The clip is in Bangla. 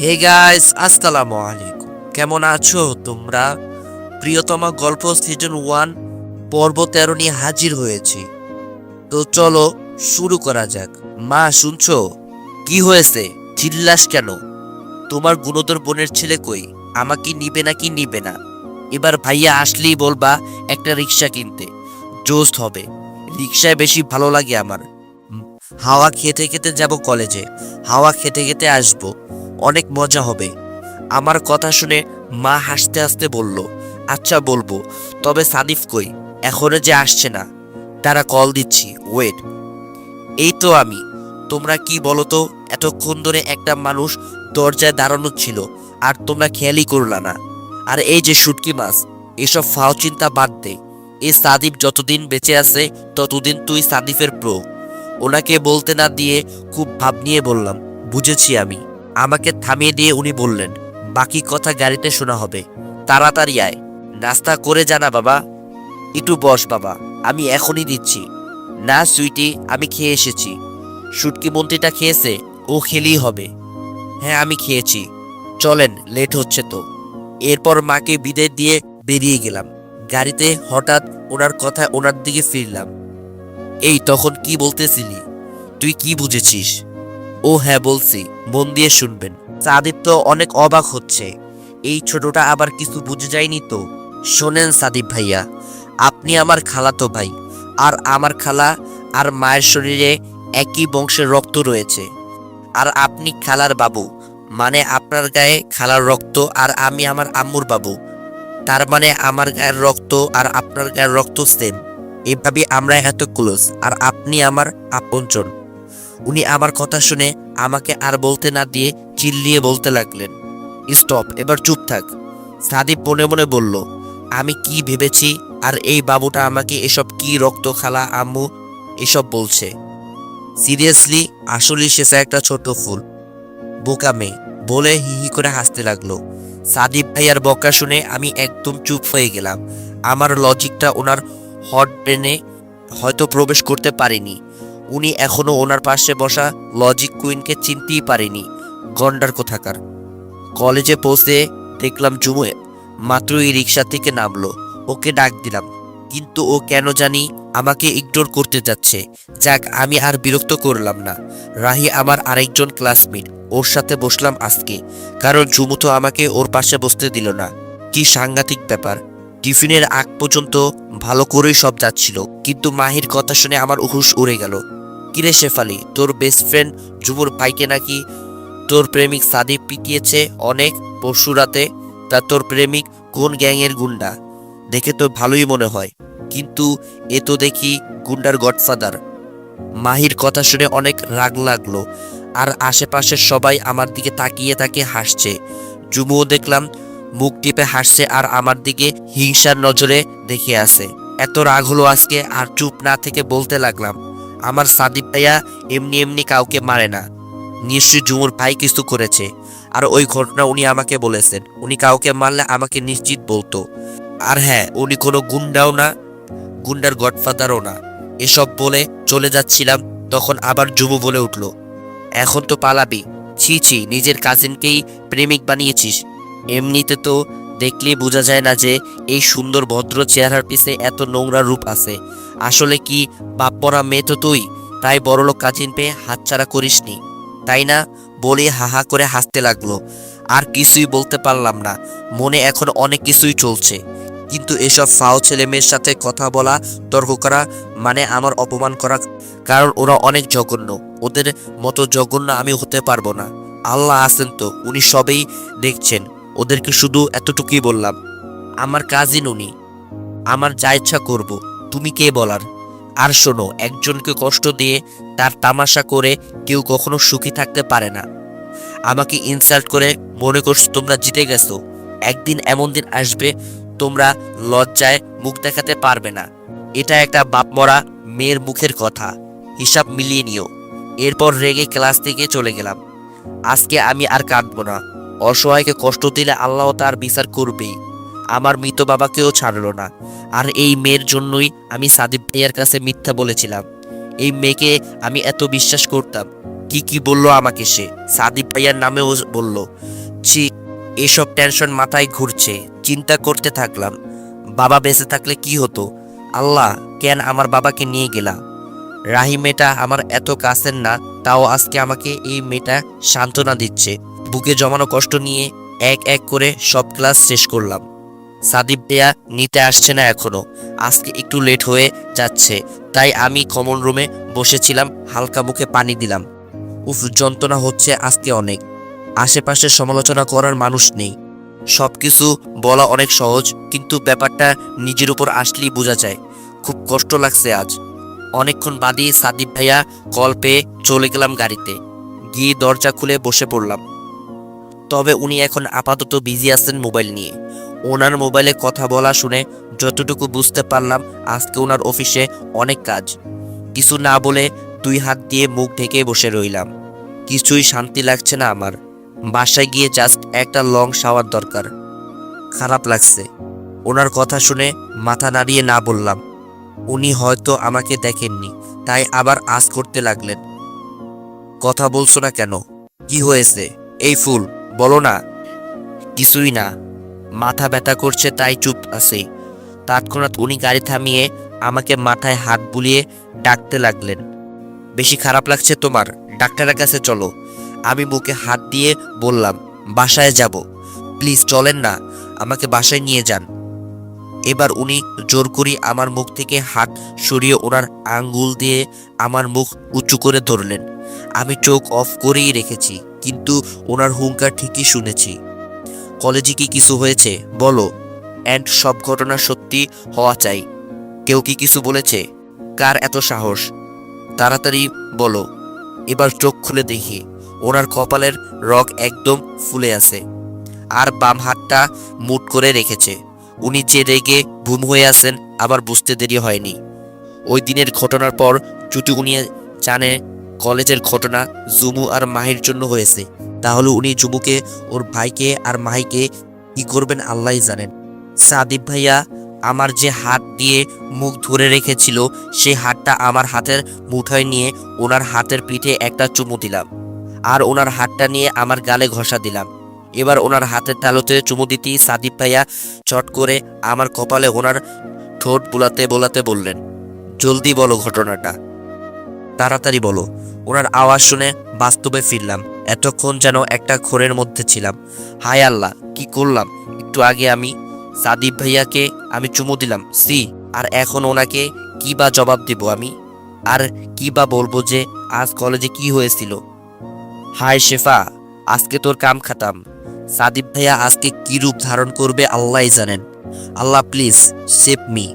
হে গাইস আসসালামু আলাইকুম। কেমন আছো তোমরা? প্রিয়তমা গল্প সিজন ওয়ান পর্ব তেরো নিয়ে হাজির হয়েছি। তো চলো শুরু করা যাক। মা, শুনছো? কি হয়েছে? চিল্লাস কেন? তোমার গুণধর বোনের ছেলে কই? আমাকে নিবে নাকি নিবে না? এবার ভাইয়া আসলেই বলবা, একটা রিক্সা কিনতে। জোস্ট হবে। রিক্সায় বেশি ভালো লাগে আমার। হাওয়া খেতে খেতে যাব কলেজে। হাওয়া খেতে খেতে আসব। অনেক মজা হবে। আমার কথা শুনে মা হাসতে হাসতে বলল আচ্ছা বলব, তবে সাদিফ কই? এখনও যে আসছে না। তারা কল দিচ্ছি, ওয়েট। এই তো আমি। তোমরা কি বলো তো, এতক্ষণ ধরে একটা মানুষ দরজায় দাঁড়ানো ছিল, আর তোমরা খেয়ালই করলা না। আর এই যে শুটকি মাছ, এসব ফাও চিন্তা বাদ দে। এই সাদিফ যতদিন বেঁচে আছে, ততদিন তুই সাদিফের প্রো। ওনাকে বলতে না দিয়ে খুব ভাব নিয়ে বললাম, বুঝেছি আমি। আমাকে থামিয়ে দিয়ে উনি বললেন, বাকি কথা গাড়িতে শোনা হবে। তাড়াতাড়ি আয়। নাস্তা করে জানা বাবা। একটু বস বাবা, আমি এখনই দিচ্ছি। না, সুইটি, আমি খেয়ে এসেছি। শুটকি মন্ত্রীটা খেয়েছে, ও খেলেই হবে। হ্যাঁ আমি খেয়েছি। চলেন, লেট হচ্ছে তো। এরপর মাকে বিদায় দিয়ে বেরিয়ে গেলাম। গাড়িতে হঠাৎ ওনার কথা ওনার দিকে ফিরলাম। এই, তখন কি বলতেছিলি? তুই কি বুঝেছিস? ও হ্যাঁ বলছি, মন দিয়ে শুনবেন। সাদিপ তো অনেক অবাক হচ্ছে। এই ছোটটা আবার কিছু বুঝে যায়নি তো। শোনেন সাদিপ ভাইয়া, আপনি আমার খালাতো ভাই, আর আমার খালা আর মায়ের শরীরে একই বংশের রক্ত রয়েছে। আর আপনি খালার বাবু মানে আপনার গায়ে খালার রক্ত আর আমি আমার আম্মুর বাবু। তার মানে আমার গায়ের রক্ত আর আপনার গায়ের রক্ত সেম এভাবে আমরা এত ক্লোজ আর আপনি আমার আপনজন। উনি আমার কথা শুনে আমাকে আর বলতে না দিয়ে চিল্লিয়ে বলতে লাগলেন। স্টপ, এবার চুপ থাক। সাদিপ মনে মনে বলল, আমি কি ভেবেছি আর এই বাবুটা আমাকে এসব কি রক্ত খালা আম্মু এসব বলছে? সিরিয়াসলি আসলে সে একটা ছোট ফুল। বোকা মেয়ে, বলে হি হি করে হাসতে লাগল। সাদিপ ভাইয়ার বকা শুনে আমি একদম চুপ হয়ে গেলাম। আমার লজিকটা ওনার হট ব্রেনে হয়তো প্রবেশ করতে পারেনি। উনি এখনও ওনার পাশে বসা লজিক কুইনকে চিনতেই পারেনি, গন্ডার কোথাকার। কলেজে পৌঁছে দেখলাম জুমুয়ে মাত্র মাত্রই রিক্সা থেকে নামলো, ওকে ডাক দিলাম, কিন্তু ও কেন জানি আমাকে ইগনোর করতে যাচ্ছে, যাক আমি আর বিরক্ত করলাম না। রাহি আমার আরেকজন ক্লাসমেট ওর সাথে বসলাম আজকে, কারণ জুমু তো আমাকে ওর পাশে বসতে দিল না। কি সাংঘাতিক ব্যাপার। টিফিনের আগ পর্যন্ত ভালো করেই সব যাচ্ছিল, কিন্তু মাহির কথা শুনে আমার উহুশ উড়ে গেল। কিরে শেফালি, তোর বেস্ট ফ্রেন্ড জুমুর ভাইকে নাকি তোর প্রেমিক সাদিপ পিটিয়েছে অনেক পরশু রাতে? তা তোর প্রেমিক কোন গ্যাংয়ের গুন্ডা? দেখে তো ভালোই মনে হয়। কিন্তু এ তো দেখি গুন্ডার গডফাদার। মাহির কথা শুনে অনেক রাগ লাগল, আর আশেপাশের সবাই আমার দিকে তাকিয়ে তাকিয়ে হাসছে। জুমুও দেখলাম মুখ টিপে হাসছে আর আমার দিকে হিংসার নজরে দেখে আছে। এত রাগ হলো আজকে আর চুপ না থেকে বলতে লাগলাম। আমার সাদিপ ভাইয়া এমনি এমনি কাউকে মারে না। নিশ্চয়ই জুমুর ভাই কিছু করেছে। আর ওই ঘটনা উনি আমাকে বলেছেন। উনি কাউকে মারলে আমাকে নিশ্চিত বলতো। আর হ্যাঁ উনি কোনো গুন্ডাও না, গুন্ডার গডফাদারও না। এসব বলে চলে যাচ্ছিলাম, তখন আবার জুমু বলে উঠল, এখন তো পালাবি। ছি ছি, নিজের কাজিনকেই প্রেমিক বানিয়েছিস। এমনিতে তো দেখলেই বোঝা যায় না যে এই সুন্দর ভদ্র চেহারার পিছে এত নোংরা রূপ আছে। আসলে কি বাপ পড়া মেয়ে তো তুই? তাই বড়লোক কাজিন পেয়ে হাতছাড়া করিসনি। তাই না? বলে হাহা করে হাসতে লাগল। আর কিছুই বলতে পারলাম না। মনে এখন অনেক কিছুই চলছে। কিন্তু এসব ফাও ছেলে মেয়ের সাথে কথা বলা, তর্ক করা মানে আমার অপমান করা, কারণ ওরা অনেক জঘন্য। ওদের মতো জঘন্য আমি হতে পারব না। আল্লাহ আছেন তো, উনি সবেই দেখছেন। ওদেরকে শুধু এতটুকুই বললাম, আমার কাজিন উনি। আমার যা ইচ্ছা করব। তুমি কে বলার? আর শোনো, একজনকে কষ্ট দিয়ে তার তামাশা করে কেউ কখনো সুখী থাকতে পারে না। আমাকে ইনসাল্ট করে মনে করছ তোমরা জিতে গেছো। একদিন এমন দিন আসবে, তোমরা লজ্জায় মুখ দেখাতে পারবে না। এটা একটা বাপ মরা মেয়ের মুখের কথা। হিসাব মিলিয়ে নিও। এরপর রেগে ক্লাস থেকে চলে গেলাম। আজকে আমি আর কাঁদবো না। অসহায়কে কষ্ট দিলে আল্লাহ তার বিচার করবেই আমার মৃত বাবাকেও ছাড়লো না। আর এই মেয়ের জন্যই আমি সাদিব ভাইয়ার কাছে মিথ্যা বলেছিলাম। এই মেয়েকে আমি এত বিশ্বাস করতাম। কি কি বলল আমাকে সে? সাদিব ভাইয়ার নামেও বলল, ছি, এসব টেনশন মাথায় ঘুরছে। চিন্তা করতে থাকলাম। বাবা বেঁচে থাকলে কি হতো? আল্লাহ কেন আমার বাবাকে নিয়ে গেলা? রাহি মেয়েটা আমার এত কাছের না, তাও আজকে আমাকে এই মেয়েটা সান্ত্বনা দিচ্ছে। বুকে জমানো কষ্ট নিয়ে এক এক করে সব ক্লাস শেষ করলাম। সাদিব দেয়া নিতে আসছে না এখনও। আজকে একটু লেট হয়ে যাচ্ছে, তাই আমি কমন রুমে বসেছিলাম, হালকা মুখে পানি দিলাম। উফ, যন্ত্রণা হচ্ছে আজকে অনেক। আশেপাশে সমালোচনা করার মানুষ নেই। সবকিছু বলা অনেক সহজ, কিন্তু ব্যাপারটা নিজের উপর আসলেই বোঝা যায়। খুব কষ্ট লাগছে আজ। অনেকক্ষণ বাদে সাদিব ভাইয়া কল পেয়ে চলে গেলাম গাড়িতে। গিয়ে দরজা খুলে বসে পড়লাম। তবে উনি এখন আপাতত বিজি আছেন মোবাইল নিয়ে। ওনার মোবাইলে কথা বলা শুনে যতটুকু বুঝতে পারলাম, আজকে ওনার অফিসে অনেক কাজ। কিছু না বলে দুই হাত দিয়ে মুখ ঢেকে বসে রইলাম। কিছুই শান্তি লাগছে না আমার। বাসায় গিয়ে জাস্ট একটা লং শাওয়ার দরকার। খারাপ লাগছে। ওনার কথা শুনে মাথা নাড়িয়ে না বললাম। উনি হয়তো আমাকে দেখেননি, তাই আবার আজ করতে লাগলেন। কথা বলছো না কেন? কি হয়েছে? এই ফুল। বলো না। কিছুই না। মাথা ব্যথা করছে, তাই চুপ আছে। তৎক্ষণাৎ উনি গাড়ি থামিয়ে আমাকে মাথায় হাত বুলিয়ে ডাকতে লাগলেন। বেশি খারাপ লাগছে তোমার। ডাক্তারের কাছে চলো। আমি মুখে হাত দিয়ে বললাম, বাসায় যাব। প্লিজ চলেন না। আমাকে বাসায় নিয়ে যান। এবার উনি জোর করি আমার মুখ থেকে হাত সরিয়ে ওনার আঙ্গুল দিয়ে আমার মুখ উঁচু করে ধরলেন। আমি চোখ অফ করেই রেখেছি। কিন্তু ওনার হুঙ্কার ঠিকই শুনেছি। কলেজে কি কিছু হয়েছে? বলো। অ্যান্ড সব ঘটনা সত্যি হওয়া চাই। কেউ কি কিছু বলেছে? কার এত সাহস? তাড়াতাড়ি বলো। এবার চোখ খুলে দেখি, ওনার কপালের রগ একদম ফুলে আছে। আর বাম হাতটা মুট করে রেখেছে। উনি যে রেগে ঘুম হয়ে আছেন, আবার বুঝতে দেরি হয়নি। ওই দিনের ঘটনার পর যদি উনি জানে কলেজের ঘটনা জুমু আর মাহির জন্য হয়েছে। তাহলে উনি জুমুকে, ওর ভাইকে আর মাহিকে কি করবেন আল্লাহই জানেন। সাদিব ভাইয়া, আমার যে হাত দিয়ে মুখ ধরে রেখেছিল, সেই হাতটা আমার হাতের মুঠোয় নিয়ে ওনার হাতের পিঠে একটা চুমু দিলাম। আর ওনার হাতটা নিয়ে আমার গালে ঘষা দিলাম। এবার ওনার হাতের তালুতে চুমু দিতেই সাদিব ভাইয়া চট করে আমার কপালে ওনার ঠোঁট বোলাতে বোলাতে বললেন, জলদি বলো ঘটনাটা। তাড়াতাড়ি বলো। ওনার আওয়াজ শুনে বাস্তবে ফিরলাম। এতক্ষণ যেন একটা খোরের মধ্যে ছিলাম। হায় আল্লাহ, কি করলাম? একটু আগে আমি সাদিব ভাইয়াকে আমি চুমু দিলাম। সি, আর এখন ওনাকে কি বা জবাব দিব আমি? আর কি বা বলব যে আজ কলেজে কি হয়েছিল? হায় শেফা, আজকে তোর কাম খাতাম সাদিব ভাইয়া আজকে কি রূপ ধারণ করবে আল্লাহই জানেন। আল্লাহ, প্লিজ, সেভ মি।